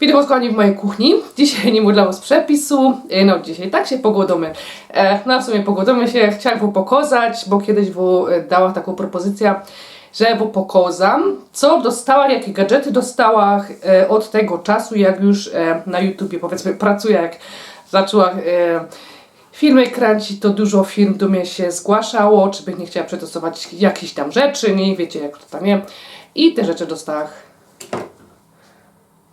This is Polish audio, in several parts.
Wideo kochani w mojej kuchni. Dzisiaj nie było dla Was przepisu. E, No dzisiaj tak się pogodomy. E, No w sumie pogodomy się. Chciałam Wam pokazać, bo kiedyś Wam dała taką propozycję, że Wam pokazam, co dostała, jakie gadżety dostała e, od tego czasu, jak już na YouTubie powiedzmy pracuję, jak zaczęła filmy kręcić, to dużo firm do mnie się zgłaszało, czy bych nie chciała przetestować jakichś tam rzeczy, nie wiecie jak to tam jest. I te rzeczy dostałam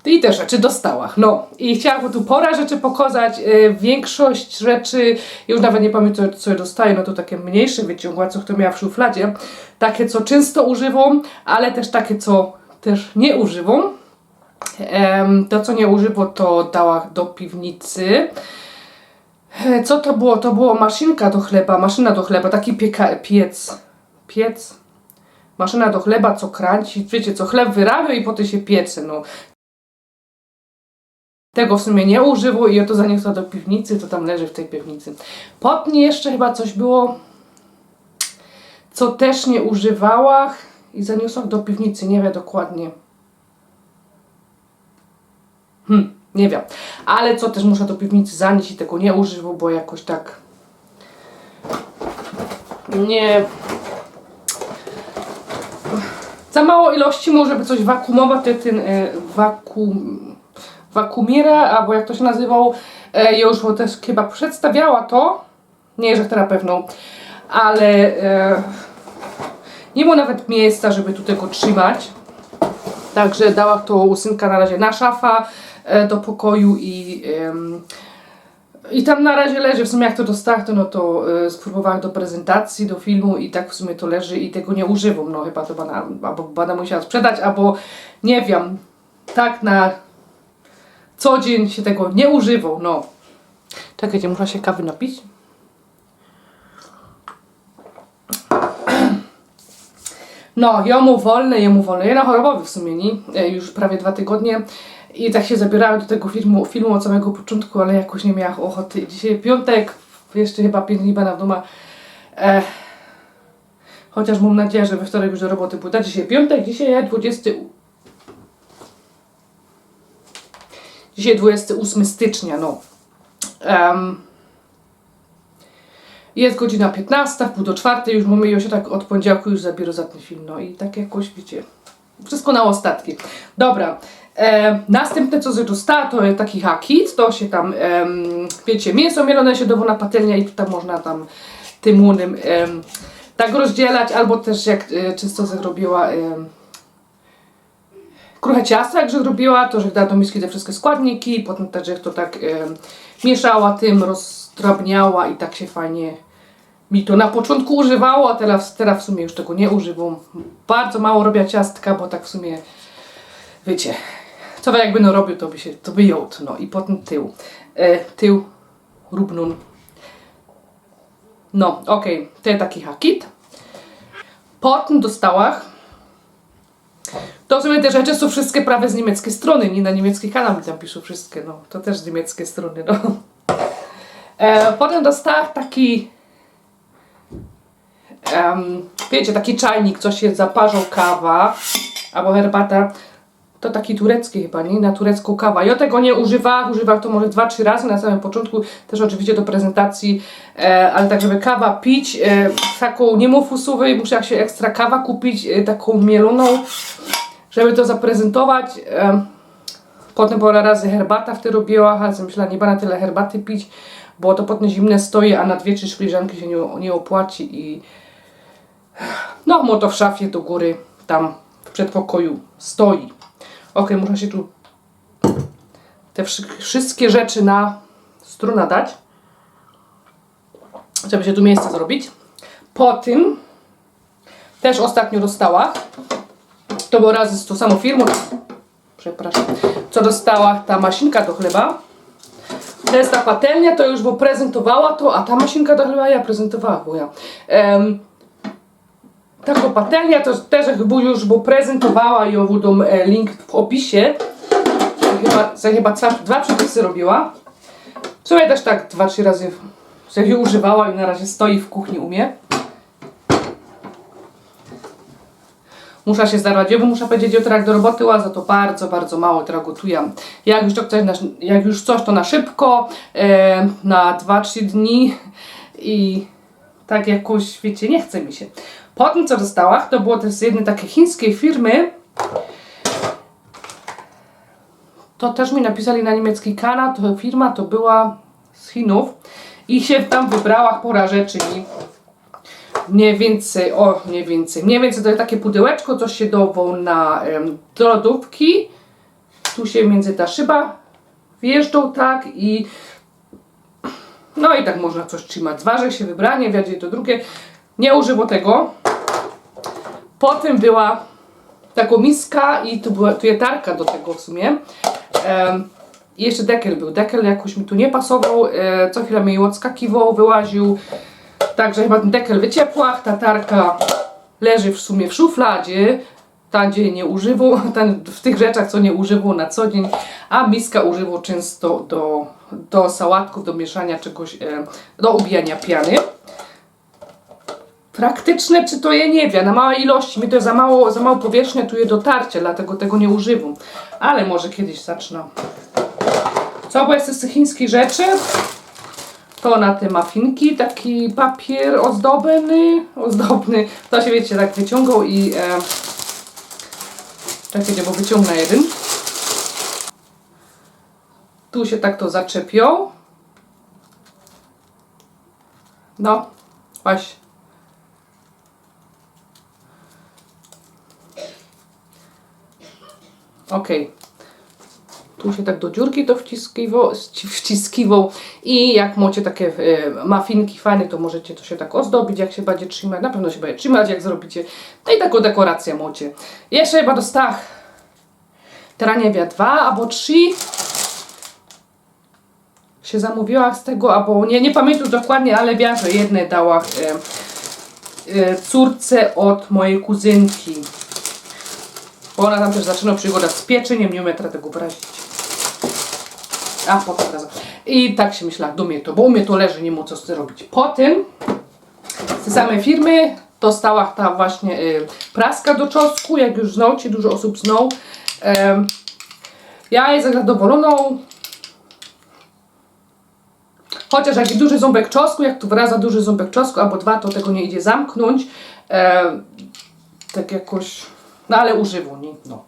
i te rzeczy dostałam. No i chciałam tu pora rzeczy pokazać. E, większość rzeczy, już nawet nie pamiętam co ja dostaję, no to takie mniejsze wyciągła, co kto miała w szufladzie. Takie, co często używam, ale też takie, co też nie używam. To, co nie używam, to dała do piwnicy. E, Co to było? To było maszynka do chleba, maszyna do chleba, taki pieka, piec. Piec? Maszyna do chleba, co kręci, wiecie, co chleb wyrabia i potem się piecze, no. Tego w sumie nie używał i ja to zaniosła do piwnicy, to tam leży w tej piwnicy. Potem jeszcze chyba coś było, co też nie używała i zaniosłam do piwnicy, nie wiem dokładnie. Hmm, nie wiem. Ale co też muszę do piwnicy zanieść i tego nie używał, bo jakoś tak nie za mało ilości może by coś wakuumować, to ten e, wakum, wakumira, albo jak to się nazywał, e, już też chyba przedstawiała to, nie, że teraz pewno, ale e, nie było nawet miejsca, żeby tu tego trzymać. Także dała to usynka na razie na szafa e, do pokoju i em, i tam na razie leży, w sumie jak to dostałam, to no to y, spróbowałam do prezentacji, do filmu i tak w sumie to leży i tego nie używam, no chyba to bana, albo bana musiała sprzedać, albo nie wiem, tak na co dzień się tego nie używał, no. Czekajcie, muszę się kawy napić. No, jemu wolne, jemu wolne. Ja na chorobowy w sumie, nie? E, Już prawie dwa tygodnie. I tak się zabierałem do tego filmu, filmu od samego początku, ale jakoś nie miałam ochoty. Dzisiaj piątek, jeszcze chyba pięć dni będę w domu. E, chociaż mam nadzieję, że we wtorek już do roboty pójdę. Dzisiaj piątek, dzisiaj jest 20... Dzisiaj 28 stycznia, no. Em, jest godzina 15, w pół do czwartej, już mamy już tak od poniedziałku już zabiorę za ten film, no i tak jakoś, wiecie, wszystko na ostatki. Dobra, e, następne co z dostała to jest taki hakit, to się tam, em, wiecie, mięso mielone się dowo na patelnia i tam można tam tym łonym em, tak rozdzielać, albo też jak e, często zrobiła em, kruche ciasto, jak że robiła, to że dała do miski te wszystkie składniki, potem też jak to tak em, mieszała tym, rozdrabniała i tak się fajnie mi to na początku używało, a teraz, teraz w sumie już tego nie używam. Bardzo mało robię ciastka, bo tak w sumie, wiecie, co jakby no robił, to by się, to by jodł, no i potem tył, e, tył, rubnun. No, okej, to jest taki hakit. Potem dostałam to w sumie te rzeczy są wszystkie prawie z niemieckiej strony, nie na niemiecki kanał mi tam piszą wszystkie, no. To też z niemieckiej strony, no. E, potem dostałam taki, em, wiecie, taki czajnik, co się zaparzą kawa albo herbata. To taki turecki chyba, nie? Na turecką kawę. Ja tego nie używałam, używałam to może dwa, trzy razy na samym początku, też oczywiście do prezentacji, e, ale tak, żeby kawa pić, e, taką nie mufusowej, muszę się ekstra kawa kupić, e, taką mieloną, żeby to zaprezentować. Potem parę razy herbata wtedy robiła, ale myślałam, nie będę tyle herbaty pić, bo to potem zimne stoi, a na dwie, trzy szkliżanki się nie, nie opłaci i no, mo to w szafie do góry, tam w przedpokoju stoi. Ok, muszę się tu te wszy- wszystkie rzeczy na struna dać, żeby się tu miejsce zrobić. Po tym też ostatnio dostała, to było razem z tą samą firmą, przepraszam, co dostała ta maszynka do chleba. To jest ta patelnia, to już bo prezentowała to, a ta maszynka do chleba ja prezentowała, bo ja. Em, taką patelnia to też chyba już bo prezentowała ją e, link w opisie. Chyba, za chyba dwa, dwa przepisy robiła. W sumie też tak dwa, trzy razy sobie używała i na razie stoi w kuchni u mnie. Muszę się zdawać, bo muszę powiedzieć jutro jak do roboty, a za to bardzo, bardzo mało teraz gotuję. Jak już, to coś na, jak już coś, to na szybko, e, na 2-3 dni i tak jakoś, wiecie, nie chce mi się. Potem co dostałam, to było też z jednej takiej chińskiej firmy, to też mi napisali na niemiecki kanał, to firma to była z Chinów i się tam wybrała pora rzeczy i mniej więcej, o nie więcej, mniej więcej to jest takie pudełeczko, coś się dową na em, do lodówki, tu się między ta szyba wjeżdżą tak i no i tak można coś trzymać. Zważę się wybranie, wiadzie to drugie. Nie użyło tego. Potem była taką miska i tu była tu jetarka do tego w sumie. Em, I jeszcze dekel był. Dekel jakoś mi tu nie pasował. E, co chwilę mi odskakiwał, wyłaził. Także chyba ten dekel wyciepła. Ta tarka leży w sumie w szufladzie. Tam, gdzie nie używał, tam w tych rzeczach, co nie używał na co dzień, a miska używał często do, do sałatków, do mieszania czegoś, e, do ubijania piany. Praktyczne czy to je nie wiem, na małe ilości, mi to za mało, za mało powierzchnia tu je dotarcie, dlatego tego nie używam. Ale może kiedyś zacznę. Co bo jest z chińskich rzeczy? To na te mafinki, taki papier ozdobny, ozdobny, to się wiecie, tak wyciągał i e, czekajcie, bo wyciągnę jeden. Tu się tak to zaczepią. No, właśnie. Ok. Tu się tak do dziurki to wciskiwał, i jak macie takie e, mafinki fajne, to możecie to się tak ozdobić, jak się będzie trzymać. Na pewno się będzie trzymać, jak zrobicie. No i taką dekorację macie. Jeszcze chyba dostała teraz nie wiem, dwa albo trzy się zamówiła z tego, albo nie, nie pamiętam dokładnie, ale wiem, że jedne dała e, e, córce od mojej kuzynki. Bo ona tam też zaczyna przygoda z pieczeniem, nie umie teraz tego wyrazić. A, potem razem. I tak się myślała, do mnie to, bo u mnie to leży, nie ma co z tym robić. Potem z tej samej firmy dostała ta właśnie y, praska do czosnku, jak już znał, ci dużo osób znał. Ja jestem zadowoloną. Chociaż jak duży ząbek czosnku, jak tu wraza duży ząbek czosnku, albo dwa, to tego nie idzie zamknąć. Em, tak jakoś, no ale używu, nie? No.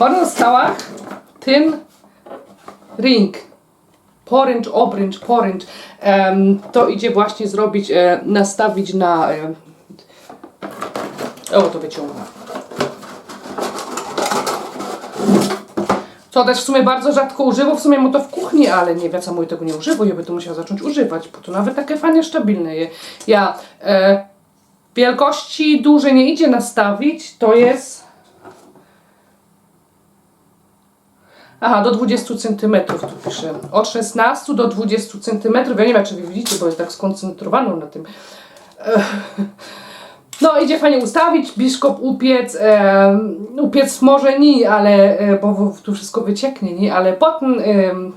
Pozostała ten ring. Poręcz, obręcz, poręcz. To idzie właśnie zrobić, e, nastawić na... E, o, to wyciągnę. Co też w sumie bardzo rzadko używam, w sumie mu to w kuchni, ale nie wiem, mój tego nie używa, ja by to musiała zacząć używać, bo to nawet takie fajnie stabilne je. Ja e, wielkości duże nie idzie nastawić, to jest Aha, do 20 cm tu piszę. Od 16 do 20 cm. Ja nie wiem, czy wy widzicie, bo jest tak skoncentrowaną na tym. No, idzie fajnie ustawić, biszkop upiec, e, upiec może nie, ale, e, bo tu wszystko wycieknie, nie, ale potem e,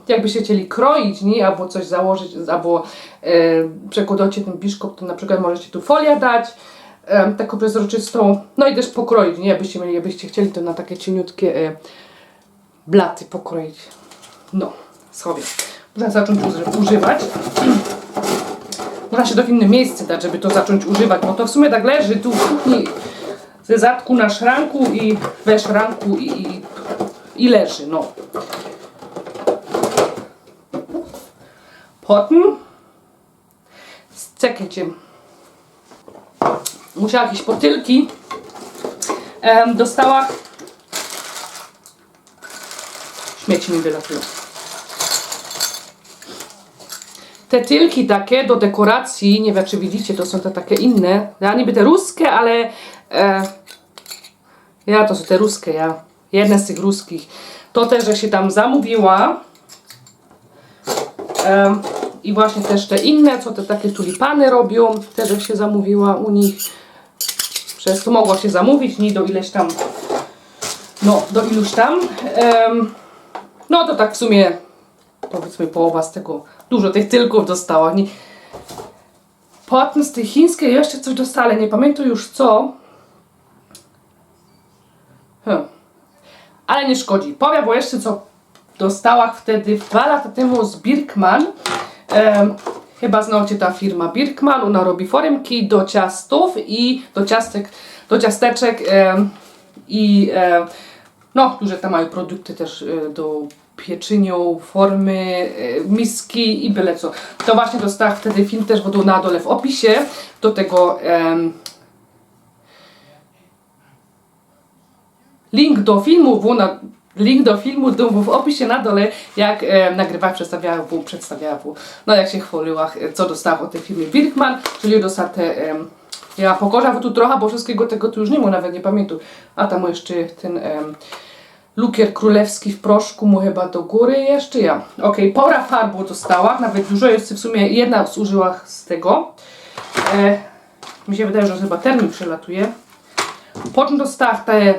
jakbyście chcieli kroić, nie, albo coś założyć, albo e, przekładocie ten biszkop, to na przykład możecie tu folię dać, e, taką przezroczystą, no i też pokroić, nie, jakbyście mieli, chcieli to na takie cieniutkie e, blaty pokroić. No, sobie. Można zacząć uży- używać. Można się to w innym miejscu dać, żeby to zacząć używać, bo to w sumie tak leży tu w kuchni ze zadku na szranku i we szranku i, i, i leży, no. Potem czekajcie musiała jakieś potylki em, dostała śmieci mi wylatują te tylki takie do dekoracji, nie wiem czy widzicie, to są te takie inne. Ja niby te ruskie, ale e, ja to są te ruskie, ja. Jedne z tych ruskich. To też, że się tam zamówiła. E, I właśnie też te inne, co te takie tulipany robią, też jak się zamówiła u nich. Przez to mogło się zamówić, nie do ileś tam, no do iluś tam. Em, no to tak w sumie powiedzmy połowa z tego, dużo tych tylków dostała. Nie, Potem z tej chińskiej jeszcze coś dostali, nie pamiętam już co. Hm. Ale nie szkodzi. Powiem, bo jeszcze co dostała wtedy dwa lata temu z Birkman. Em, chyba znacie ta firma Birkman. Ona robi foremki do ciastów i do ciastek, do ciasteczek i no, duże tam mają produkty też e, do pieczynio, formy, e, miski i byle co. To właśnie dostałam wtedy film też, tu na dole w opisie. Do tego link do filmu, był na, link do filmu był w opisie na dole, jak e, nagrywała, przedstawiała, był, przedstawiała, był, no jak się chwaliła, e, co dostała o tej filmie Birkman, czyli dostała te, em, ja pokorza tu trochę, bo wszystkiego tego tu już nie ma, nawet nie pamiętam, a tam jeszcze ten lukier królewski w proszku mu chyba do góry jeszcze, ja. Ok, pora farbu dostała, nawet dużo jest w sumie, jedna zużyła z tego, e, mi się wydaje, że chyba termin przelatuje, potem dostała te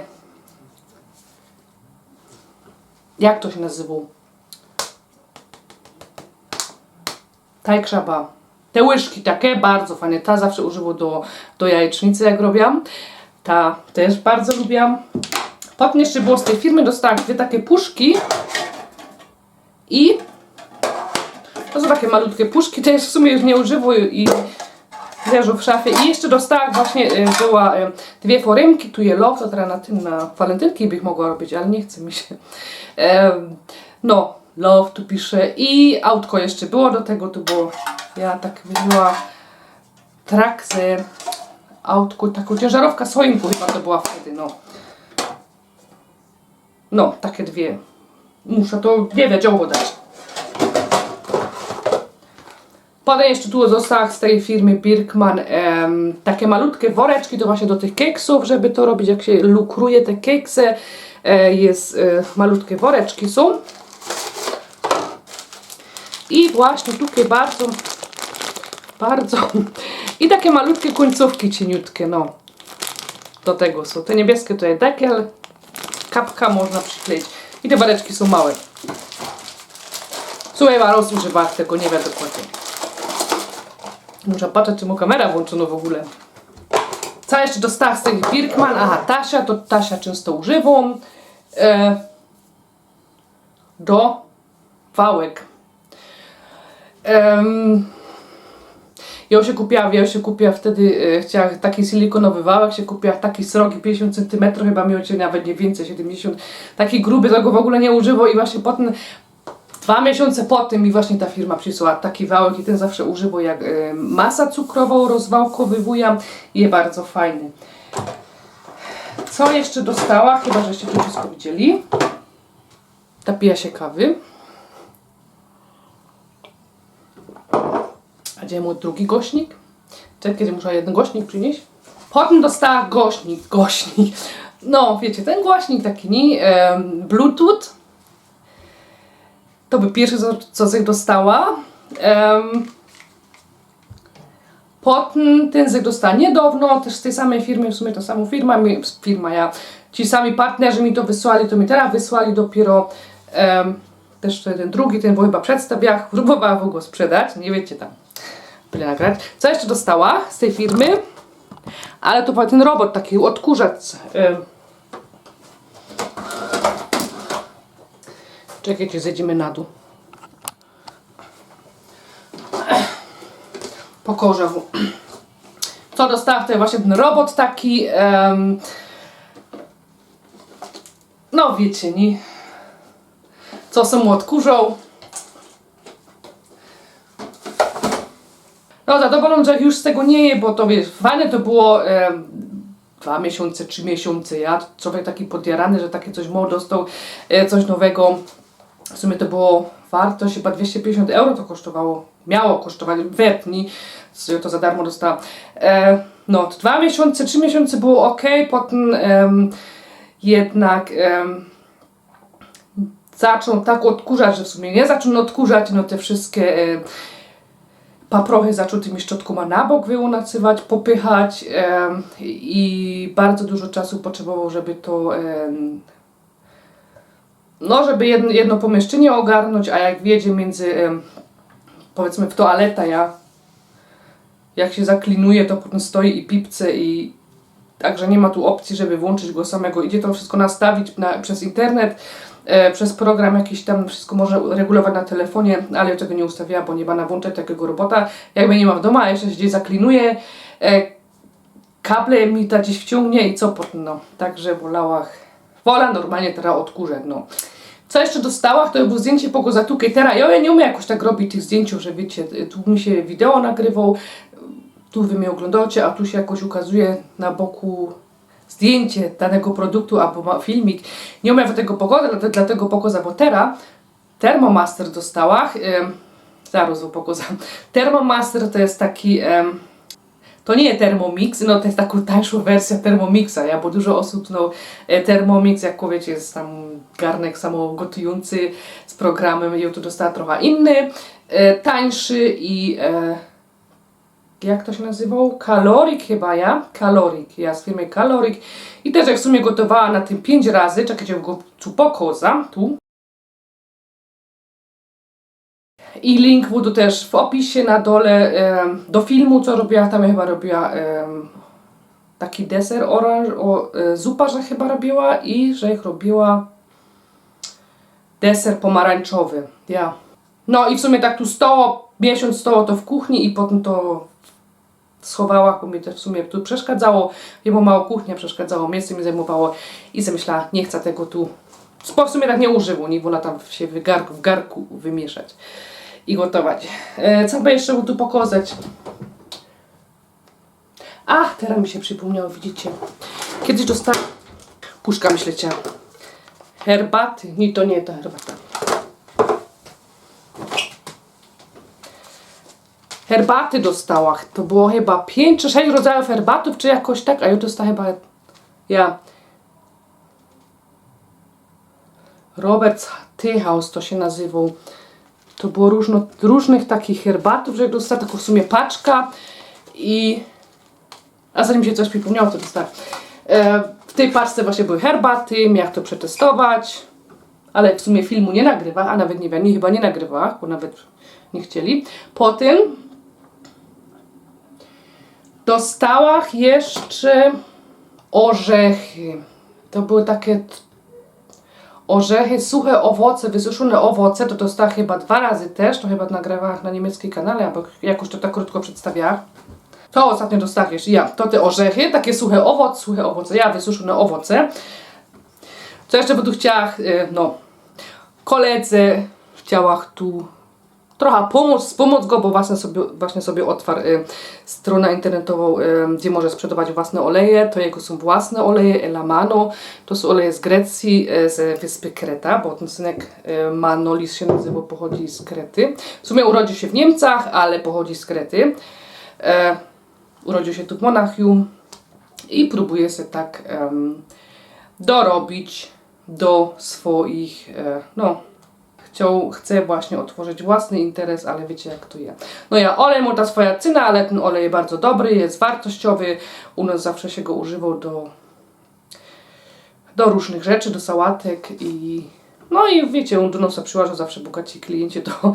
jak to się nazywał? Tajkrzaba. Te łyżki takie, bardzo fajne. Ta zawsze użyło do, do jajecznicy, jak robiłam. Ta też bardzo lubiłam. Potem jeszcze było z tej firmy, dostałam dwie takie puszki. I to są takie malutkie puszki, też w sumie już nie używu i leżą w szafie. I jeszcze dostałam właśnie, y, była y, dwie foremki, tu je love, to teraz na tym, na walentynki bych mogła robić, ale nie chce mi się. No, love tu piszę i autko jeszcze było do tego, tu było, ja tak wybiła traksę, autko, taką ciężarówka swoim chyba to była wtedy, no. No, takie dwie. Muszę to nie wiedziało dać. Potem jeszcze tu została z tej firmy Birkman em, takie malutkie woreczki to właśnie do tych keksów, żeby to robić jak się lukruje te keksy. E, jest e, malutkie woreczki są. I właśnie takie bardzo, bardzo i takie malutkie końcówki cieniutkie, no. Do tego są. Te niebieskie to jest dekiel, kapka można przykleić. I te woreczki są małe. Słuchaj, chyba rozużywa tego, nie wiem dokładnie. Muszę patrzeć, czy mu kamera włączona w ogóle. Co jeszcze dostała z tych Birkman? Aha, Tasia, to Tasia często używam. E, do wałek. Em, ja się kupiła, ja się kupiła wtedy, e, taki silikonowy wałek, się kupiła taki srogi 50 cm, chyba miał nawet nie więcej, 70 taki gruby, tego w ogóle nie używał i właśnie potem Dwa miesiące po tym mi właśnie ta firma przysłała taki wałek i ten zawsze używam jak y, masa cukrową rozwałkowywuję jest bardzo fajny. Co jeszcze dostała? Chyba, żeście to wszystko widzieli. Napija się kawy. Gdzie mój drugi gośnik? Czekaj, kiedy muszę jeden gośnik przynieść. Potem dostała gośnik, gośnik. No, wiecie, ten głośnik taki, nie? Bluetooth to by pierwsze, co, co z dostała. Um, potem ten zyk dostała niedawno, też z tej samej firmy, w sumie to samą firma, mi, firma ja, ci sami partnerzy mi to wysłali, to mi teraz wysłali dopiero um, też ten drugi, ten bo chyba przedstawiał, próbowała go sprzedać, nie wiecie tam, nagrać. Co jeszcze dostała z tej firmy? Ale to był ten robot, taki odkurzacz. Czekajcie, zejdziemy na dół. Po korzewu. Co dostałam? To jest właśnie ten robot taki. no wiecie, nie? Co są mu odkurzą. No zadowolony, że już z tego nie je, bo to wiesz, fajne to było em, dwa miesiące, trzy miesiące. Ja człowiek taki podjarany, że takie coś mu dostał, e, coś nowego. W sumie to było wartość, chyba 250 euro to kosztowało. Miało kosztować, wetni, to za darmo dostałam. E, no, dwa miesiące, trzy miesiące było ok, potem em, jednak em, zaczął tak odkurzać, że w sumie nie zaczął odkurzać, no te wszystkie e, paprochy zaczął tymi szczotkoma na bok wyunacywać, popychać i bardzo dużo czasu potrzebował, żeby to no, żeby jedno, jedno pomieszczenie ogarnąć, a jak wjedzie między, em, powiedzmy w toaleta, ja jak się zaklinuje, to potem stoi i pipce i także nie ma tu opcji, żeby włączyć go samego. Idzie to wszystko nastawić na, przez internet, przez program jakiś tam, wszystko może regulować na telefonie, ale ja tego nie ustawiała, bo nie bana włączać takiego robota. Jakby nie ma w domu, a jeszcze się gdzieś zaklinuje, e, kable mi ta gdzieś wciągnie i co potem, no. Także wolała, wola normalnie teraz odkurzę, no. Co jeszcze dostałam, to było zdjęcie pogo zatukę. Teraz ja nie umiem jakoś tak robić tych zdjęć, że wiecie, tu mi się wideo nagrywał, tu wy mnie oglądacie, a tu się jakoś ukazuje na boku zdjęcie danego produktu albo filmik. Nie umiem tego pogoda, dlatego, dlatego pogoda, bo teraz Thermomaster dostała. Ym, zaraz wam pokażę. Thermomaster to jest taki... To nie jest Thermomix, no to jest taka tańsza wersja Thermomixa, ja, bo dużo osób, no e, Thermomix, jak wiecie, jest tam garnek samogotujący z programem i tu dostała trochę inny, e, tańszy i e, jak to się nazywał? Kalorik chyba, ja? Kalorik, ja z firmy Kalorik i też jak w sumie gotowała na tym 5 razy, czekajcie, go tu pokoza, tu, I link budu też w opisie na dole do filmu, co robiła. Tam ja chyba robiła taki deser oranż, o, e, zupa, że chyba robiła i że ich robiła deser pomarańczowy. Ja. No i w sumie tak tu stało, miesiąc stało to w kuchni i potem to schowała, bo mi to w sumie tu przeszkadzało. Jemu mało kuchnia przeszkadzało, miejsce mi zajmowało i sobie myślała, nie chcę tego tu w sumie tak nie używu, nie wolę tam się w garku, w garku wymieszać i gotować. E, co by jeszcze tu pokazać? A, teraz mi się przypomniało, widzicie. Kiedyś dostałam... Puszka myślecie. Herbaty. Nie, to nie ta herbata. Herbaty dostała. To było chyba 5 czy 6 rodzajów herbatów, czy jakoś tak, a ja dostałam chyba... Ja... Roberts Teehouse to się nazywał. To było różno, różnych takich herbatów, że dostała taką w sumie paczka i... A zanim się coś przypomniało, to dostałam. E, w tej paczce właśnie były herbaty, jak to przetestować, ale w sumie filmu nie nagrywa, a nawet nie wiem, nie, chyba nie nagrywa, bo nawet nie chcieli. Potem dostałam jeszcze orzechy. To były takie orzechy, suche owoce, wysuszone owoce, to dostała chyba dwa razy też, to chyba nagrywałam na niemieckim kanale, albo jakoś to tak krótko przedstawiałam. To ostatnio dostałam jeszcze, ja, to te orzechy, takie suche owoce, suche owoce, ja, wysuszone owoce. Co jeszcze by tu chciała, y, no, koledze chciała tu trochę pomóc, wspomóc go, bo właśnie sobie, właśnie sobie otwarł y, stronę internetową, y, gdzie może sprzedawać własne oleje. To jego są własne oleje, Elamano. To są oleje z Grecji, y, z wyspy Kreta, bo ten synek y, Manolis się nazywa, pochodzi z Krety. W sumie urodził się w Niemcach, ale pochodzi z Krety. E, urodził się tu w Monachium i próbuje się tak em, dorobić do swoich, e, no, chciał, chce właśnie otworzyć własny interes, ale wiecie jak to jest. No ja olej mu ta swoja cyna, ale ten olej jest bardzo dobry, jest wartościowy. U nas zawsze się go używał do, do różnych rzeczy, do sałatek i no i wiecie, do nosa przyłażą zawsze bogaci klienci, to,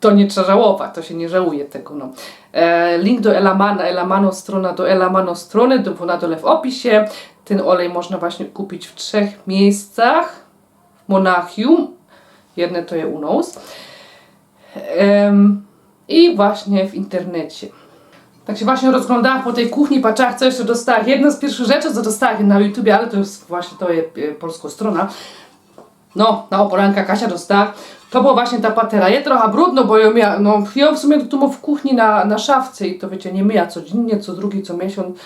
to nie trzeba żałować, to się nie żałuje tego. No. E, link do Elamana, Elamano strona do Elamano strony, do, na dole w opisie. Ten olej można właśnie kupić w trzech miejscach. Monachium, jedne to je u. Em, I właśnie w internecie. Tak się właśnie rozglądałam po tej kuchni, patrzałam co jeszcze dostałam. Jedna z pierwszych rzeczy, co dostałam na YouTubie, ale to jest właśnie to jest e, polska strona. No, na oporanka Kasia dostała. To była właśnie ta patera. Je trochę brudno, bo ją miała, no ją w sumie tu mam w kuchni na, na szafce i to wiecie, nie myja codziennie, co drugi, co miesiąc.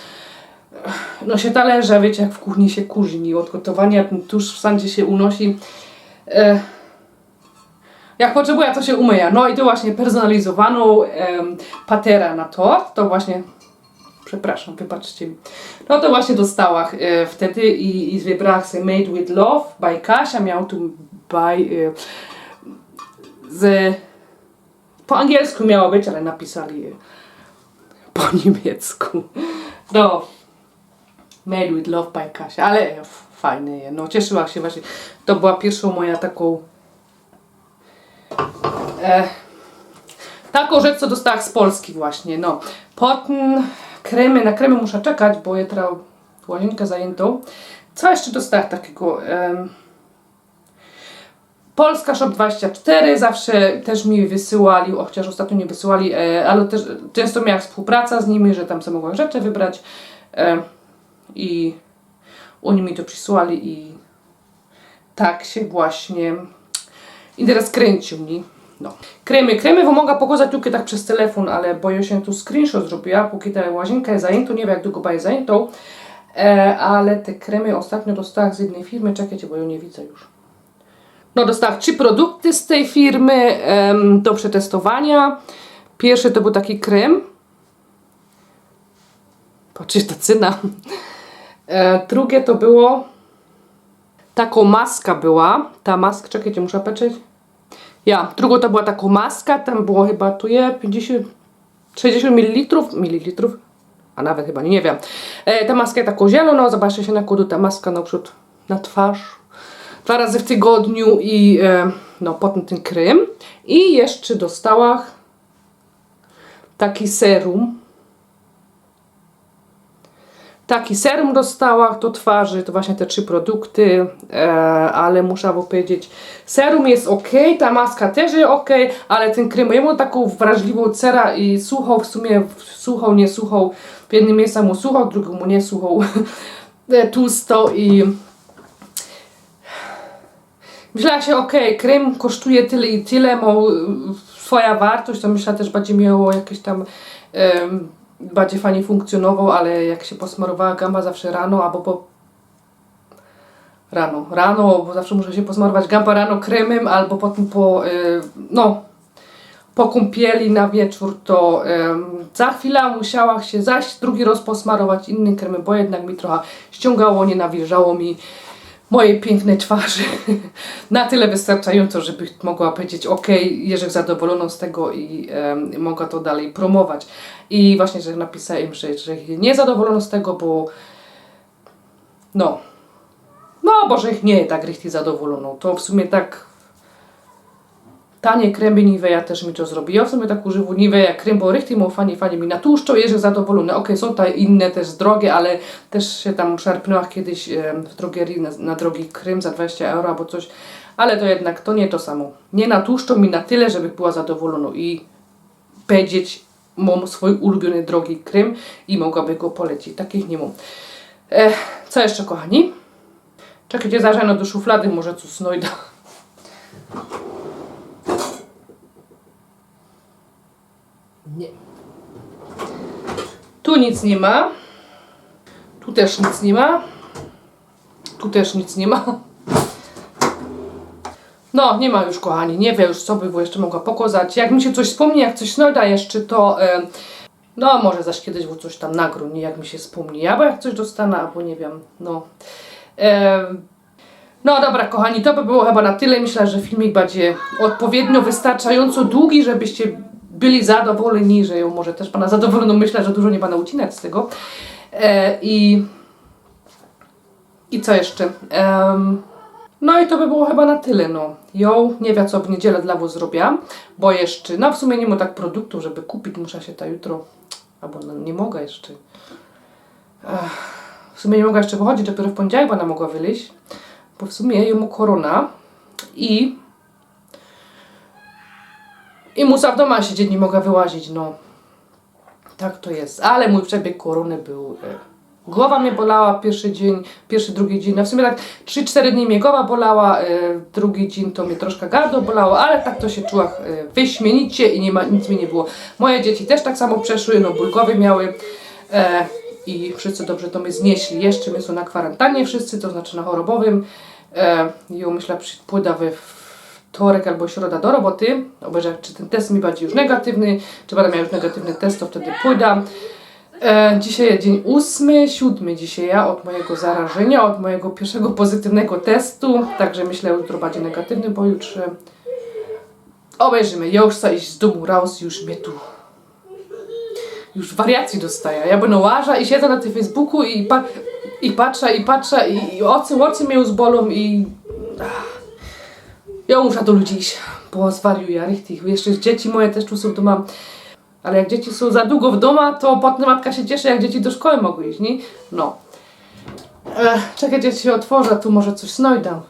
No się talerze, wiecie, jak w kuchni się kuźni od gotowania, tusz w sandzie się unosi. E, jak potrzebuję, to się umyję. No i to właśnie personalizowaną em, paterę na tort, to właśnie przepraszam, wybaczcie mi. No to właśnie dostałam e, wtedy i, i wybrałam sobie Made with Love by Kasia, miał tu by e, z po angielsku miało być, ale napisali e, po niemiecku. No, Made with Love by Kasia, ale fajne je. No cieszyła się właśnie. To była pierwsza moja taką e, taką rzecz, co dostałam z Polski właśnie, no. Potem kremy, na kremy muszę czekać, bo jutro łazienkę zajętą. Co jeszcze dostałam takiego? em, Polska Shop 24 zawsze też mi wysyłali, chociaż ostatnio nie wysyłali, e, ale też często miałam współpraca z nimi, że tam sobie mogłam rzeczy wybrać e, i oni mi to przysłali i tak się właśnie i teraz kręcił mi. No. Kremy, kremy bo mogę pokazać tylko tak przez telefon, ale boję się tu screenshot zrobiła, póki ta łazienka jest zajęta, nie wiem jak długo będzie zajętą, e, ale te kremy ostatnio dostałam z jednej firmy, czekajcie, bo ją nie widzę już. No dostałam trzy produkty z tej firmy em, do przetestowania. Pierwszy to był taki krem. Patrzcie, ta cyna. E, drugie to było taką maska była. Ta maska, czekajcie, muszę patrzeć. Ja, drugą to była taką maska, tam było chyba tu je 50, 60 ml, mililitrów, a nawet chyba nie, wiem. E, ta maska jest taką zieloną, zobaczcie się na kodu, ta maska na przód na twarz. Dwa razy w tygodniu i e, no potem ten krem. I jeszcze dostałam taki serum. Taki serum dostałam do twarzy, to właśnie te trzy produkty, e, ale muszę wam powiedzieć, serum jest ok, ta maska też jest ok, ale ten krem, ja mam taką wrażliwą cerę i suchą, w sumie suchą, nie suchą, w jednym miejscu mu suchą, drugim nie suchą, e, tłusto i Myślała się, okej, krem kosztuje tyle i tyle, ma y, swoja wartość, to myślę też będzie miało jakieś tam, em, bardziej fajnie funkcjonował, ale jak się posmarowała gamba zawsze rano, albo po rano, rano, bo zawsze muszę się posmarować gamba rano kremem, albo potem po, y, no, po kąpieli na wieczór, to za chwilę musiała się zaś drugi raz posmarować innym kremem, bo jednak mi trochę ściągało, nie nawilżało mi mojej pięknej twarzy na tyle wystarczająco, żeby mogła powiedzieć ok, jestem zadowolona z tego i em, mogła to dalej promować. I właśnie, że napisałem, że, że nie zadowolona z tego, bo no, no, bo że ich nie tak richtig zadowoloną. To w sumie tak tanie kremy Nivea też mi to zrobi. Ja w sumie tak używam Nivea krem, bo richtig mu fajnie, mi natłuszczą, jestem zadowolony. Okej, są te inne też drogie, ale też się tam szarpnęłam kiedyś w drogerii na, na drogi krem za 20 euro albo coś, ale to jednak to nie to samo. Nie natłuszczą mi na tyle, żeby była zadowolona i powiedzieć, mam swój ulubiony drogi krem i mogłaby go polecić. Takich nie mam. Co jeszcze, kochani? Czekajcie, zażano do szuflady, może coś znajdę. Nie. Tu nic nie ma. Tu też nic nie ma. Tu też nic nie ma. No, nie ma już, kochani. Nie wiem już, co by było jeszcze mogła pokazać. Jak mi się coś wspomni, jak coś znajda jeszcze, to no, może zaś kiedyś coś tam nagru, nie jak mi się wspomni. Albo jak coś dostanę, albo nie wiem, no. No dobra, kochani, to by było chyba na tyle. Myślę, że filmik będzie odpowiednio wystarczająco długi, żebyście byli zadowoleni, że ją może też Pana zadowoloną. Myślę, że dużo nie Pana ucinać z tego. E, I i co jeszcze? No i to by było chyba na tyle, no. Ją nie wiem co w niedzielę dla Was zrobiłam, bo jeszcze, no w sumie nie ma tak produktów, żeby kupić, muszę się ta jutro, albo no, nie mogę jeszcze. Ech, w sumie nie mogę jeszcze wychodzić, dopiero w poniedziałek będę mogła wyjść, bo w sumie ją ma korona i i muszę w domu siedzieć, nie mogę wyłazić, no. Tak to jest. Ale mój przebieg korony był. E, głowa mnie bolała pierwszy dzień, pierwszy, drugi dzień. No w sumie tak 3-4 dni mnie głowa bolała, e, drugi dzień to mnie troszkę gardło bolało, ale tak to się czuła e, wyśmienicie i nie ma, nic mi nie było. Moje dzieci też tak samo przeszły, no ból głowy miały. E, I wszyscy dobrze to my znieśli. Jeszcze my są na kwarantannie wszyscy, to znaczy na chorobowym. E, I myślę, pójdę we wtorek albo środa do roboty. Obejrzę, czy ten test mi będzie już negatywny, czy będę miał już negatywny test, to wtedy pójdę. E, dzisiaj jest dzień ósmy, siódmy dzisiaj ja od mojego zarażenia, od mojego pierwszego pozytywnego testu. Także myślę, że jutro będzie negatywny, bo już obejrzymy. Ja już chcę iść z domu raus, już mnie tu już wariacji dostaję. Ja będę łaża i siedzę na tym Facebooku i, pa i patrzę, i patrzę, i, i oczy, oczy mnie już bolą i... Ach. Ja muszę do ludzi iść, bo zwariuję, richtig. Jeszcze dzieci moje też tu są doma. Ale jak dzieci są za długo w domu, to potem matka się cieszy, jak dzieci do szkoły mogły iść, nie? No. Ech, czekaj, dzieci otworzę, tu może coś znajdę.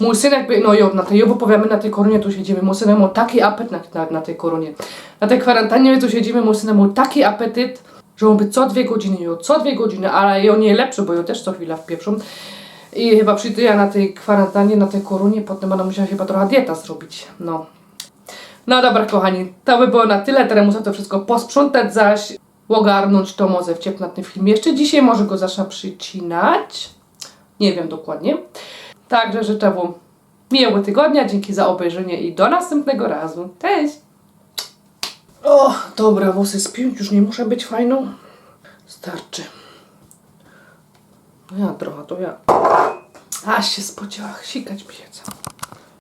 Mój syn jakby, no jo, na tej jobu powiemy, na tej koronie tu siedzimy. Mój syn miał taki apetyt na, na, na tej koronie. Na tej kwarantannie tu siedzimy, mój syn miał taki apetyt, że on by co dwie godziny jo, co dwie godziny, ale jo nie lepszy, bo jo też co chwila w pieprzą. I chyba przyjdę ja na tej kwarantannie, na tej koronie, potem będę musiała chyba trochę dieta zrobić, no. No dobra, kochani, to by było na tyle. Teraz muszę to wszystko posprzątać, zaś ogarnąć to może wciep na tym filmie. Jeszcze dzisiaj może go zacznę przycinać. Nie wiem dokładnie. Także życzę Wam miłego tygodnia. Dzięki za obejrzenie i do następnego razu. Cześć! O, dobra, włosy spiąć, już nie muszę być fajną. Starczy. No ja trochę, to ja. Aż się spodziewała, sikać mi się chce.